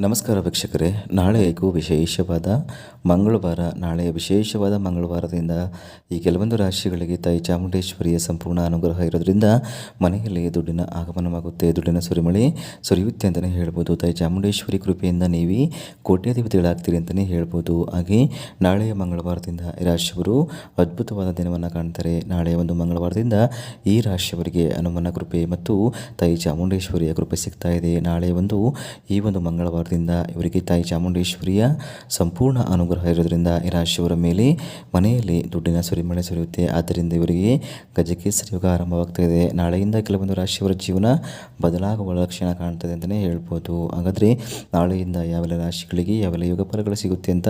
ನಮಸ್ಕಾರ ವೀಕ್ಷಕರೇ. ನಾಳೆಗೂ ವಿಶೇಷವಾದ ಮಂಗಳವಾರ, ನಾಳೆ ವಿಶೇಷವಾದ ಮಂಗಳವಾರದಿಂದ ಈ ಕೆಲವೊಂದು ರಾಶಿಗಳಿಗೆ ತಾಯಿ ಚಾಮುಂಡೇಶ್ವರಿಯ ಸಂಪೂರ್ಣ ಅನುಗ್ರಹ ಇರೋದ್ರಿಂದ ಮನೆಯಲ್ಲಿ ದುಡ್ಡಿನ ಆಗಮನವಾಗುತ್ತೆ. ದುಡ್ಡಿನ ಸುರಿಮಳೆ ಸುರಿಯುತ್ತೆ ಅಂತಲೇ ಹೇಳ್ಬೋದು. ತಾಯಿ ಚಾಮುಂಡೇಶ್ವರಿ ಕೃಪೆಯಿಂದ ನೀವೇ ಕೋಟ್ಯಾಧಿಪತಿಗಳಾಗ್ತೀರಿ ಅಂತಲೇ ಹೇಳ್ಬೋದು. ಹಾಗೆ ನಾಳೆಯ ಮಂಗಳವಾರದಿಂದ ಈ ರಾಶಿಯವರು ಅದ್ಭುತವಾದ ದಿನವನ್ನು ಕಾಣ್ತಾರೆ. ನಾಳೆಯ ಒಂದು ಮಂಗಳವಾರದಿಂದ ಈ ರಾಶಿಯವರಿಗೆ ಹನುಮನ ಕೃಪೆ ಮತ್ತು ತಾಯಿ ಚಾಮುಂಡೇಶ್ವರಿಯ ಕೃಪೆ ಸಿಗ್ತಾ ಇದೆ. ನಾಳೆ ಒಂದು ಈ ಒಂದು ಮಂಗಳವಾರದಿಂದ ಇವರಿಗೆ ತಾಯಿ ಚಾಮುಂಡೇಶ್ವರಿಯ ಸಂಪೂರ್ಣ ಅನುಗ್ರಹ ಇರೋದ್ರಿಂದ ಈ ರಾಶಿಯವರ ಮೇಲೆ ಮನೆಯಲ್ಲಿ ದುಡ್ಡಿನ ಸುರಿಮಳೆ ಸುರಿಯುತ್ತೆ. ಆದ್ದರಿಂದ ಇವರಿಗೆ ಗಜಕೇಸರಿ ಯುಗ ಆರಂಭವಾಗ್ತಾ ಇದೆ. ನಾಳೆಯಿಂದ ಕೆಲವೊಂದು ರಾಶಿಯವರ ಜೀವನ ಬದಲಾಗುವ ಲಕ್ಷಣ ಕಾಣ್ತದೆ ಅಂತಲೇ ಹೇಳ್ಬೋದು. ಹಾಗಾದರೆ ನಾಳೆಯಿಂದ ಯಾವೆಲ್ಲ ರಾಶಿಗಳಿಗೆ ಯಾವೆಲ್ಲ ಯೋಗ ಫಲಗಳು ಸಿಗುತ್ತೆ ಅಂತ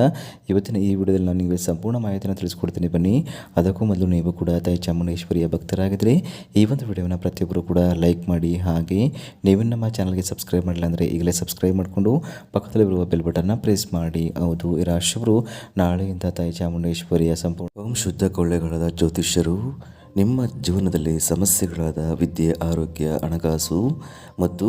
ಇವತ್ತಿನ ಈ ವಿಡಿಯೋದಲ್ಲಿ ನಾನು ನಿಮಗೆ ಸಂಪೂರ್ಣ ಮಾಹಿತಿಯನ್ನು ತಿಳಿಸ್ಕೊಡ್ತೀನಿ. ಬನ್ನಿ, ಅದಕ್ಕೂ ಮೊದಲು ನೀವು ಕೂಡ ತಾಯಿ ಚಾಮುಂಡೇಶ್ವರಿಯ ಭಕ್ತರಾಗಿದ್ದರೆ ಈ ಒಂದು ವಿಡಿಯೋನ ಪ್ರತಿಯೊಬ್ಬರು ಕೂಡ ಲೈಕ್ ಮಾಡಿ, ಹಾಗೆ ನೀವು ನಮ್ಮ ಚಾನಲ್ಗೆ ಸಬ್ಸ್ಕ್ರೈಬ್ ಮಾಡಿಲ್ಲ ಅಂದರೆ ಈಗಲೇ ಸಬ್ಸ್ಕ್ರೈಬ್ ಮಾಡಿಕೊಂಡು ಪಕ್ಕದಲ್ಲಿರುವ ಬೆಲ್ ಬಟನ್ನ ಪ್ರೆಸ್ ಮಾಡಿ. ಹೌದು ಈ ರಾಶಿಯವರು ನಾಳೆಯಿಂದ ತಾಯಿ ಚಾಮುಂಡೇಶ್ವರಿಯ ಸಂಪೂರ್ಣ ಶುದ್ಧ ಕೊಳ್ಳೆಗಳಾದ ಜ್ಯೋತಿಷ್ಯರು, ನಿಮ್ಮ ಜೀವನದಲ್ಲಿ ಸಮಸ್ಯೆಗಳಾದ ವಿದ್ಯೆ, ಆರೋಗ್ಯ, ಹಣಕಾಸು ಮತ್ತು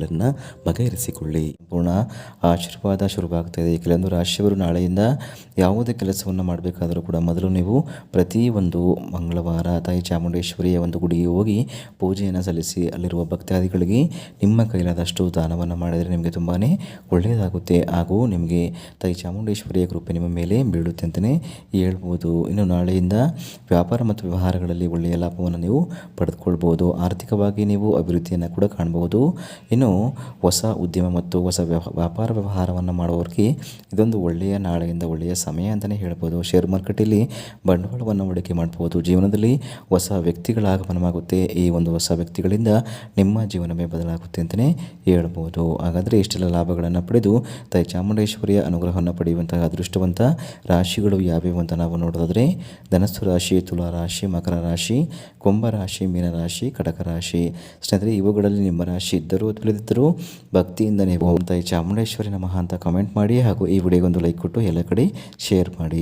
ಸಮಸ್ಯೆಗಳನ್ನು ಬಗೆಹರಿಸಿಕೊಳ್ಳಿ. ಪೂರ್ಣ ಆಶೀರ್ವಾದ ಶುರುವಾಗ್ತಾ ಇದೆ ಕೆಲವೊಂದು ರಾಶಿಯವರು ನಾಳೆಯಿಂದ ಯಾವುದೇ ಕೆಲಸವನ್ನು ಮಾಡಬೇಕಾದರೂ ಕೂಡ ಮೊದಲು ನೀವು ಪ್ರತಿ ಒಂದು ಮಂಗಳವಾರ ತಾಯಿ ಚಾಮುಂಡೇಶ್ವರಿಯ ಒಂದು ಗುಡಿಗೆ ಹೋಗಿ ಪೂಜೆಯನ್ನು ಸಲ್ಲಿಸಿ, ಅಲ್ಲಿರುವ ಭಕ್ತಾದಿಗಳಿಗೆ ನಿಮ್ಮ ಕೈಲಾದಷ್ಟು ದಾನವನ್ನು ಮಾಡಿದರೆ ನಿಮಗೆ ತುಂಬಾ ಒಳ್ಳೆಯದಾಗುತ್ತೆ. ಹಾಗೂ ನಿಮಗೆ ತಾಯಿ ಚಾಮುಂಡೇಶ್ವರಿಯ ಕೃಪೆ ನಿಮ್ಮ ಮೇಲೆ ಬೀಳುತ್ತೆ ಅಂತಲೇ ಹೇಳ್ಬೋದು. ಇನ್ನು ನಾಳೆಯಿಂದ ವ್ಯಾಪಾರ ಮತ್ತು ವ್ಯವಹಾರಗಳಲ್ಲಿ ಒಳ್ಳೆಯ ಲಾಭವನ್ನು ನೀವು ಪಡೆದುಕೊಳ್ಬೋದು. ಆರ್ಥಿಕವಾಗಿ ನೀವು ಅಭಿವೃದ್ಧಿಯನ್ನು ಕೂಡ ಕಾಣಬಹುದು ಇನ್ನು ಹೊಸ ಉದ್ಯಮ ಮತ್ತು ಹೊಸ ವ್ಯಾಪಾರ ವ್ಯವಹಾರವನ್ನು ಮಾಡುವವರಿಗೆ ಇದೊಂದು ಒಳ್ಳೆಯ ನಾಳೆಯಿಂದ ಒಳ್ಳೆಯ ಸಮಯ ಅಂತಲೇ ಹೇಳ್ಬೋದು. ಶೇರ್ ಮಾರ್ಕೆಟಲ್ಲಿ ಬಂಡವಾಳವನ್ನು ಹೂಡಿಕೆ ಮಾಡ್ಬೋದು. ಜೀವನದಲ್ಲಿ ಹೊಸ ವ್ಯಕ್ತಿಗಳ ಆಗಮನವಾಗುತ್ತೆ ಈ ಒಂದು ಹೊಸ ವ್ಯಕ್ತಿಗಳಿಂದ ನಿಮ್ಮ ಜೀವನವೇ ಬದಲಾಗುತ್ತೆ ಅಂತಲೇ ಹೇಳ್ಬೋದು. ಹಾಗಾದರೆ ಇಷ್ಟೆಲ್ಲ ಲಾಭಗಳನ್ನು ಪಡೆದು ತಾಯಿ ಚಾಮುಂಡೇಶ್ವರಿಯ ಅನುಗ್ರಹವನ್ನು ಪಡೆಯುವಂತಹ ಅದೃಷ್ಟವಂತ ರಾಶಿಗಳು ಯಾವ್ಯಾವು ಅಂತ ನಾವು ನೋಡೋದಾದರೆ ಧನಸ್ಸು ರಾಶಿ, ತುಲಾ ರಾಶಿ, ಮಕರ ರಾಶಿ, ಕುಂಭ ರಾಶಿ ಮೀನರಾಶಿ ಕಟಕ ರಾಶಿ. ಸ್ನೇಹಿತರೆ, ಇವುಗಳಲ್ಲಿ ನಿಮ್ಮ ರಾಶಿ ಇದ್ದರೂ ತಿಳಿದಿದ್ದರೂ ಭಕ್ತಿಯಿಂದ ನೀವು ತಾಯಿ ಚಾಮುಂಡೇಶ್ವರಿ ನಮಃ ಅಂತ ಕಮೆಂಟ್ ಮಾಡಿ ಹಾಗೂ ಈ ವಿಡಿಯೋಗೊಂದು ಲೈಕ್ ಕೊಟ್ಟು ಎಲ್ಲ ಕಡೆ ಶೇರ್ ಮಾಡಿ.